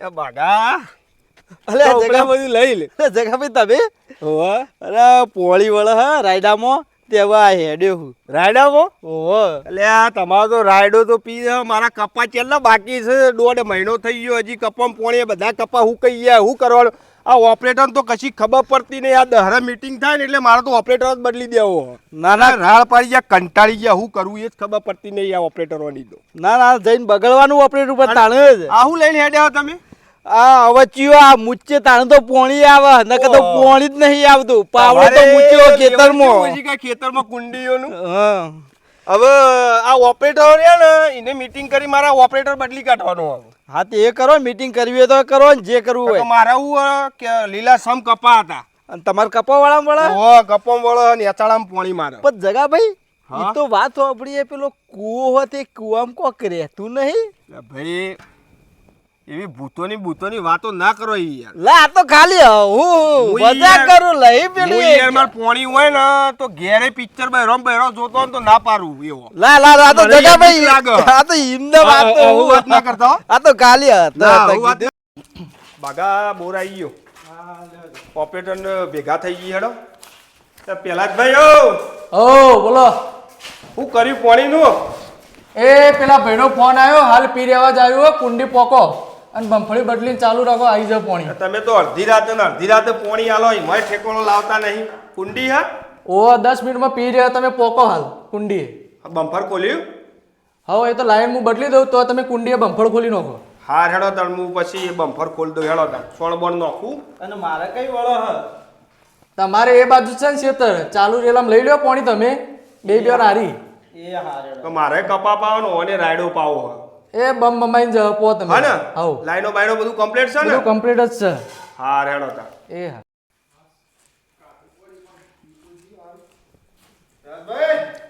એ બાગા. અલે જગા બધું લઈ લે. જગા ભાઈ તમે? હો. અરે પોળી વળ હ રાયડામાં તેવા હેડ્યો હું. રાયડામાં? ઓહો. એટલે આ તમારો તો રાયડો તો પી મારા કપા ચેલ્લા બાકી છે? દોઢ મહિનો થઈ ગયો હજી કપામાં પોણી બધા કપા હું કહી ગયા હું કરવાનું? આ ઓપરેટર તો કશી ખબર પડતી નહીં આ દહરા મીટિંગ થાય ને એટલે મારે તો ઓપરેટર જ બદલી દેવો ના ના. રાળ પાડી ગયા કંટાળી ગયા હું કરવું એ જ ખબર પડતી નહીં આ ઓપરેટરોની તો. ના ના જઈને બગડવાનું ઓપરેટર ઉપર તાણે જ. આ હું લઈને હેડ્યા તમે? આ અવચ્યો આ મુચ્ચે તાણે તો પોણી આવે નકર તો પોણી જ નહીં આવતું. પાવડો તો મુચ્યો ખેતરમાં. ખેતરમાં કુંડીઓનું? હવે આ ઓપરેટર છે ને એને મીટિંગ કરી મારા ઓપરેટર બદલી કાઢવાનો હા તે એ કરો મીટિંગ કરવી હોય તો કરો ને જે કરવું તો હોય. મારા હું લીલા સમ કપા હતા. અને તમારે કપાવાળા મળે ઓહો કપમ વળો ને પોણી મારે. પણ જગા ભાઈ એ તો વાત હોપડી પેલો કૂવો હોય તે કૂવામાં કોક રહેતું નહીં? ભાઈ એવી ભૂતોની ભૂતોની વાતો ના કરો યાર. લા આ તો ખાલી હું મજા કરું લઈ પેલી યાર માર પોણી હોય ને તો ઘેરે પિક્ચર બહેરો બહેરો જોતો તો ના પારું એવો. લા લા આ તો જગા ભાઈ. આ તો ઈમને વાત તો હું વાત ના કરતો. આ તો ખાલી હતા. બાગા બોર આવી ગયો. ઓપરેટર ને ભેગા થઈ ગઈ હેડો. પેલા જ ભાઈ ઓ ઓ બોલો. હું કર્યું પોણી નું એ પેલા ભાઈનો ફોન આવ્યો હાલ પી રહેવા જ આવ્યો કુંડી પોકો. અને બમફળી બદલી ચાલુ રાખો આવી જાય પોણી. તમે તો અડધી રાતે ને અડધી રાતે પોણી આલો એમાંય ઠેકોણો લાવતા નહીં. કુંડી હા? ઓ દસ મિનિટમાં પી રહ્યા તમે પોકો હાલ કુંડી આ બમ્ફર ખોલ્યું? હવે એ તો લાઈન હું બદલી દઉં તો તમે કુંડીએ બમફળ ખોલી નાખો. હાર હેડો તણ હું પછી એ બમ્ફર ખોલી દઉં હેડો તણ છોડ બોણ નાખું. અને મારે કઈ વળો હ? તમારે એ બાજુ છે ને ખેતર ચાલુ રેલામ લઈ લો પોણી તમે. બે બે હારી એ હારે તો મારે કપા પાવાનો અને રાયડો પાવો હે. એ બમ બમાઈને જવા પો તમે. હા ને? હવ લાઈનો બાઈનો બધું કમ્પ્લીટ છે ને? બધું કમ્પ્લીટ જ છે. હા રેડો તા. એ હા.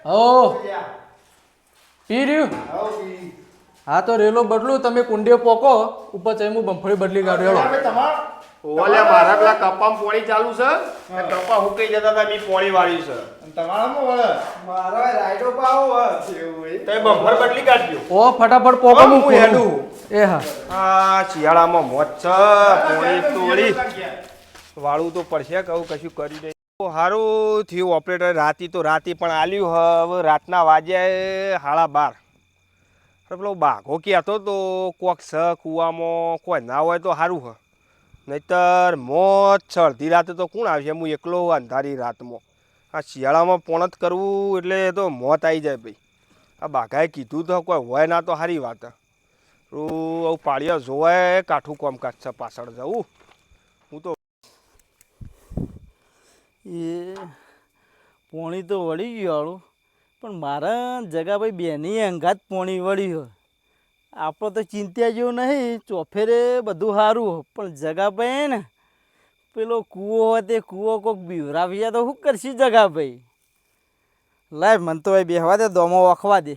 ઓ પી રહ્યું? હા તો રેલો બદલું. તમે કુંડીઓ પોકો. ઉપર ચઈ હું બમફળી બદલી કાઢ્યો હેડો. ઓલે મારા પેલા કપામાં પોણી ચાલુ છે? એ કપા હુકાઈ જતા હતા મી પોણી વાળી છે. મારો રાયડો પાવો હ તો એ બદલી કાઢજો. ઓ ફટાફટ પોકો હા, હેડું. એ હા. આ શિયાળામાં મોજ છે પોણી તોડી. વાળું તો પડશે કહું કશું કરી દે. સારું થયું ઓપરેટર રાતી તો રાતી પણ આલ્યું હવે રાતના વાગ્યા હાડા બાર. પેલો બાઘો કહેતો તો કોક સ કૂવામાં કોઈ ના હોય તો સારું હ. નહીતર મોત અડધી રાતે તો કોણ આવશે? હું એકલો અંધારી રાતમાં. આ શિયાળામાં પોણત કરવું એટલે તો મોત આવી જાય ભાઈ. આ બાઘાએ કીધું તો કોઈ હોય ના તો સારી વાત. આવું પાળિયા જોવાય, કાઠું કોમકાજ છે પાછળ જવું. હું તો એ પોણી તો વળી ગયું પણ મારા જગાભાઈ બેની અંગાત પોણી વળી હોય. આપણે તો ચિંતા જેવું નહીં, ચોફેરે બધું સારું પણ જગાભાઈ ને, પેલો કૂવો હોય તે કૂવો કોઈક બીવરાવી જાય તો શું કરશી જગાભાઈ? લાય, મન તો ભાઈ બેહવા દે, દોમો વખવા દે.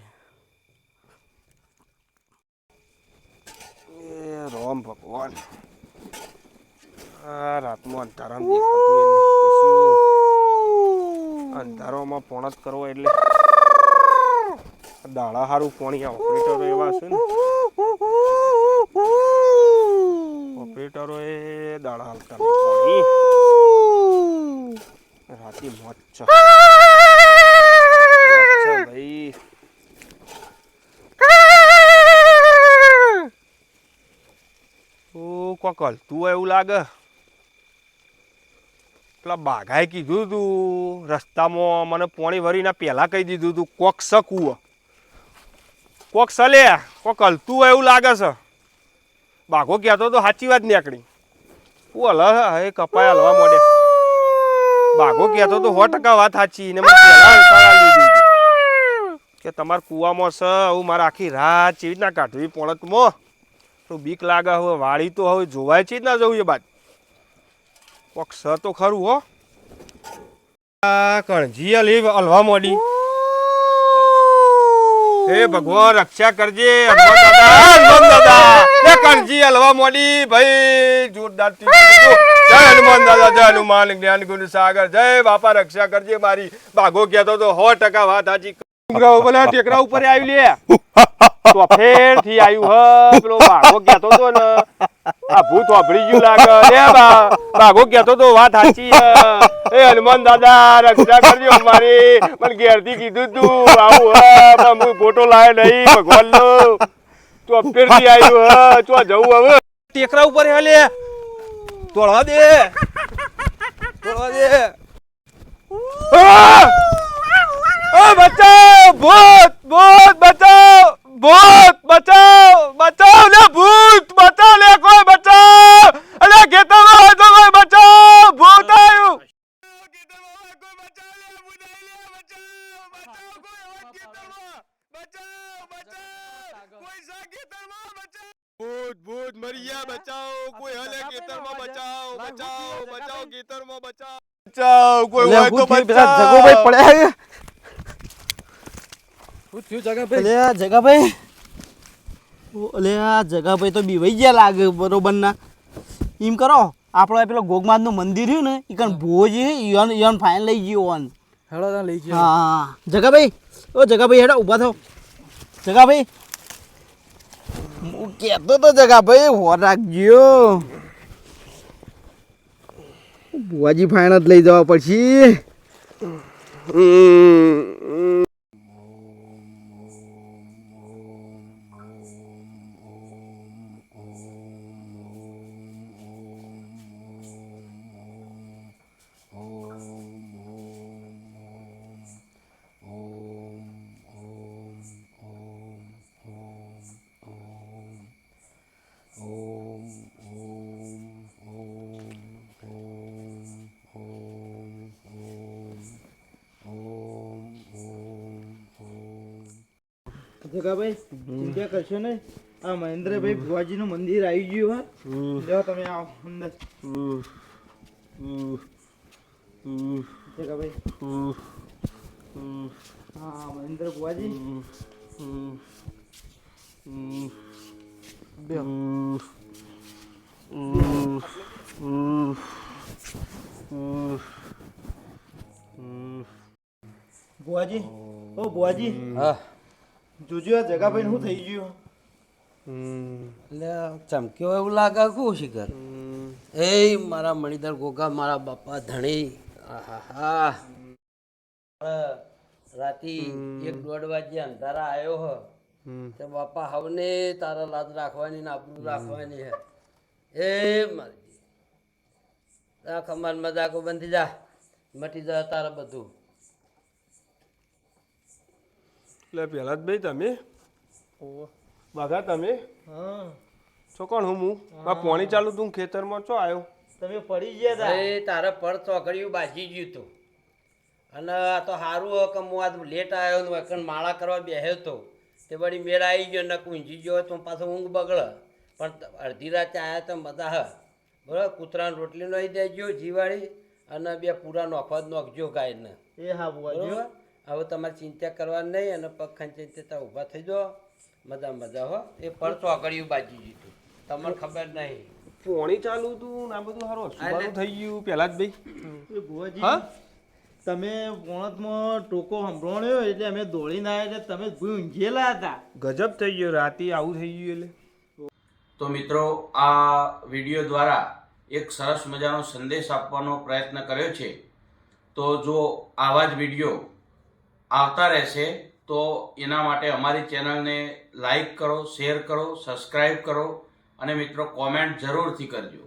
રોમ ભગવાન. આ રાતમાં અંધારામાં દેખાતું ય જ કરવો એટલે દાડા સારું પોણી આ ઓપરેટરો એવા છે ઓપરેટરો એ દાડા હાલતા પોણી. રાતે મોજ છે. મોજ છે ભાઈ. ઓ કોક હલતું હોય એવું લાગે? પેલા બાઘાએ કીધું તું, રસ્તામાં મને પોણી ભરીને પહેલાં કહી દીધું તું, કોક શકું કોક સલે, કોક હલતું હોય એવું લાગે છે. બાઘો કહેતો તો સાચી વાત નીકળી. હું હલ હે કપાય હલવા મોડે. બાઘો કહેતો તો સો ટકા વાત સાચી, ને. કે તમારા કૂવામાં છે, હું મારે આખી રાત ચીજ રીતના કાઢવી પોણતમાં તો બીક લાગે હવે, વાળી તો હવે જોવાય ચીજ ના જવું એ બાદ. કોક સ તો ખરું હો. કણજી અલી હલવા મોડી. હે ભગવાન, રક્ષા કરજે. હનુમાન દાદા હનુમાન દાદા. એ કણજી હલવા મોડી, ભાઈ જોરદાર જય હનુમાન દાદા, જય હનુમાન, જ્ઞાન ગુણ સાગર. જય બાપા, રક્ષા કરજે મારી. ભાગો કહેતો તો સો ટકા વાત સાચી. ટેકરા ઉપર આવી લે તો ફેરથી આવ્યું હ પેલો બાઘો કહેતો તો ને આ ભૂત વાપરી ગયું લાગે લે બા બાઘો કહેતો તો વાત સાચી એ હનુમાન દાદા રક્ષા કરજો મારી મને ઘેરથી કીધું તું આવું હ પણ હું ફોટો લાવે નહીં ભગવાનનો તો ફેરથી આવ્યું હ તો જવું હવે ટેકરા ઉપર હે લે તોડવા દે તોડવા દે ઓ આ બચાવ ભૂત ભૂત બચાવ ભૂત બચાવ બચાવ લે ભૂત બચાવ લે કોઈ બચાવ. અલે ખેતરમાં હોય તો કોઈ બચાવ ભૂત આવ્યું. ભૂત ભૂત મરી ગયા બચાવ કોઈ હલે ખેતરમાં બચાવ બચાવ બચાવ ખેતરમાં બચાવ. બચાવ કોઈ હોય તો બચાવ. શું થયું જગાભાઈ. અલે આ જગાભાઈ. ઓ, અલે આ જગાભાઈ તો બીવાઈ ગયા લાગે બરોબર ના. એમ કરો આપણો પેલો ગોગમાથનું મંદિર રહ્યું ને એ કણ ભોજ ઈવન ઈવન ફાઇન લઈ ગયો ઓન. હેડો ત્યાં લઈ ગયો. હા જગાભાઈ ઓ જગાભાઈ હેડો ઊભા થાઓ. જગાભાઈ. હું કહેતો તો જગાભાઈ હોર રાખજો. ભુવાજી ફાઇન જ લઈ જવા પછી જગાભાઈ ચિંતા કરશો ને આ મહેન્દ્રભાઈ ભુવાજીનું મંદિર આવી ગયું, હા. જો તમે આવો, અંદર. જગાભાઈ હા, મહેન્દ્ર ભુવાજી. ભુવાજી, ઓ ભુવાજી. હા. જોજો આ જગાભાઈ શું થઈ ગયું? એટલે ચમક્યો એવું લાગે કું શિખર એ મારા મણિધર ગોગા મારા બાપા ધણી. આહાહા. અ, રાતી એક દોઢ વાગે અંધારા આવ્યો હ. તે બાપા હવને તારા લાદ રાખવાની ને આપણું રાખવાની હે. એ મારી આ ખમાન મજાકો બંધી જા. મટી જા તારા બધું. એટલે પહેલા જ ભાઈ તમે. બાઘા તમે. હા. છો કોણ હું હું? આ પોણી ચાલુ તું ખેતરમાં છો આવ્યો તમે પડી ગયા હતા એ તારે પર ચોકડીયું બાજી ગયું તું. અને આ તો સારું કે હું આજ લેટ આવ્યો ને એકણ માળા કરવા બેહ્યો તો. તે વળી મેળ આવી ગયો ને ઊંઘી ગયો તો પાછો ઊંઘ બગડે. પણ અડધી રાતે આવ્યા તો બધા હ. બરાબર કૂતરાને રોટલી નાઈ દેજો જીવાળી અને બે પૂરા નોખવા જ નોખજો ગાયને. એ હા બરોબર? હવે તમારે ચિંતા કરવાની નહીં અને પગ ખેંચી ઊભા થઈ જાઓ. મજા મજા હો. એ પર ચોકડીયું બાજી જીતું. તમને ખબર નહીં. પોણી ચાલુ હતું ને આ બધું સારું હસુબાનું થઈ ગયું પહેલા જ ભાઈ. એ બુઆજી હા? તમે પોણતમાં ટોકો સંભળાણ્યો એટલે અમે દોડીને આવ્યા એટલે તમે ઊંઘેલા હતા. ગજબ થઈ ગયો. રાતે આવું થઈ ગયું એટલે. તો મિત્રો આ વીડિયો દ્વારા એક સરસ મજાનો સંદેશ આપવાનો પ્રયત્ન કર્યો છે. તો જો આવા જ વીડિયો આવતા રહેશે, તો એના માટે અમારી ચેનલને લાઈક કરો, શેર કરો સબસ્ક્રાઈબ કરો, અને મિત્રો કોમેન્ટ જરૂરથી કરજો.